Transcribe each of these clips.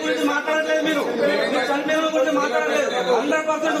గురించి మాట్లాడలేదు. మీరు మీరు చనిపోయిన గురించి మాట్లాడలేదు hundred percent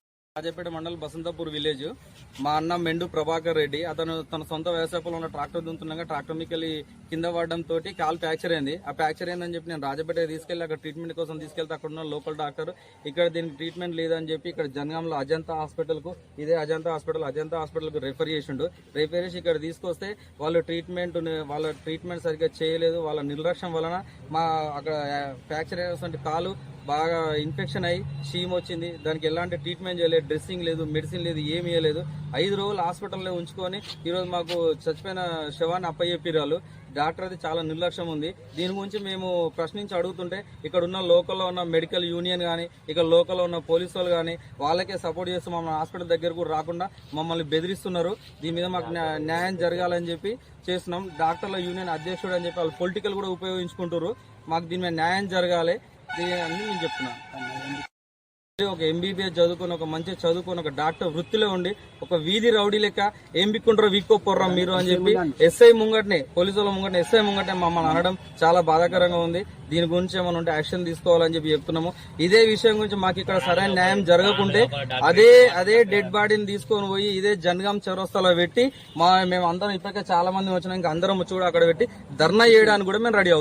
Rajapet mandal Basantpur village. మా అన్న మెండు ప్రభాకర్ రెడ్డి అతను తన సొంత వ్యవసాయ పొలంలో ట్రాక్టర్ దుంతుండగా ట్రాక్టర్ మీకెళ్ళి కింద పడడం తోటి కాలు ఫ్రాక్చర్ అయింది. ఆ ఫ్రాక్చర్ అయిందని చెప్పి నేను రాజపేట తీసుకెళ్ళి అక్కడ ట్రీట్మెంట్ కోసం తీసుకెళ్తే అక్కడ ఉన్న లోకల్ డాక్టర్ ఇక్కడ దీనికి ట్రీట్మెంట్ లేదని చెప్పి ఇక్కడ జనగాంలో అజంతా హాస్పిటల్కు ఇదే అజంతా హాస్పిటల్ అజంతా హాస్పిటల్కు రెఫర్ చేసిండు. రెఫర్ చేసి ఇక్కడ తీసుకొస్తే వాళ్ళు ట్రీట్మెంట్ వాళ్ళ ట్రీట్మెంట్ సరిగ్గా చేయలేదు. వాళ్ళ నిర్లక్ష్యం వలన మా అక్కడ ఫ్రాక్చర్ అయినటువంటి కాలు బాగా ఇన్ఫెక్షన్ అయ్యి షీమ్ వచ్చింది. దానికి ఎలాంటి ట్రీట్మెంట్ చేయలేదు. డ్రెస్సింగ్ లేదు మెడిసిన్ లేదు ఏమీ ఇవ్వలేదు ఐదు రోజులు హాస్పిటల్లో ఉంచుకొని ఈరోజు మాకు చచ్చిపోయిన శవాన్ని అప్పయ్యేపిరాలు డాక్టర్ అది చాలా నిర్లక్ష్యం ఉంది. దీని గురించి మేము ప్రశ్నించి అడుగుతుంటే ఇక్కడ ఉన్న లోకల్లో ఉన్న మెడికల్ యూనియన్ కానీ ఇక్కడ లోకల్లో ఉన్న పోలీసు వాళ్ళు కానీ వాళ్ళకే సపోర్ట్ చేస్తూ మమ్మల్ని హాస్పిటల్ దగ్గర కూడా రాకుండా మమ్మల్ని బెదిరిస్తున్నారు. దీని మీద మాకు న్యాయం జరగాలని చెప్పి చేస్తున్నాం. డాక్టర్ల యూనియన్ అధ్యక్షుడు అని చెప్పి వాళ్ళు పొలిటికల్ కూడా ఉపయోగించుకుంటారు మాకు దీని మీద న్యాయం జరగాలి. దీని అని నేను చెప్తున్నాను. ఒక ఎంబీబీఎస్ చదువుకుని ఒక మంచి చదువుకుని ఒక డాక్టర్ వృత్తిలో ఉండి ఒక వీధి రౌడీ లెక్క ఏం బిక్కుంటారో వీక్కో మీరు అని చెప్పి ఎస్ఐ ముంగట్నే పోలీసుల ముంగట్నే ఎస్ఐ ముంగట్నే మమ్మల్ని అనడం చాలా బాధాకరంగా ఉంది. దీని గురించి ఏమైనా ఉంటే యాక్షన్ తీసుకోవాలని చెప్పి చెప్తున్నాము. ఇదే విషయం గురించి మాకు ఇక్కడ సరైన న్యాయం జరగకుంటే అదే అదే డెడ్ బాడీని తీసుకొని పోయి ఇదే జనగాం చౌరస్తాలో పెట్టి మా మేము అందరం ఇప్పటికే చాలా మంది వచ్చినా ఇంకా అందరం వచ్చి కూడా అక్కడ పెట్టి ధర్నా చేయడానికి కూడా మేము రెడీ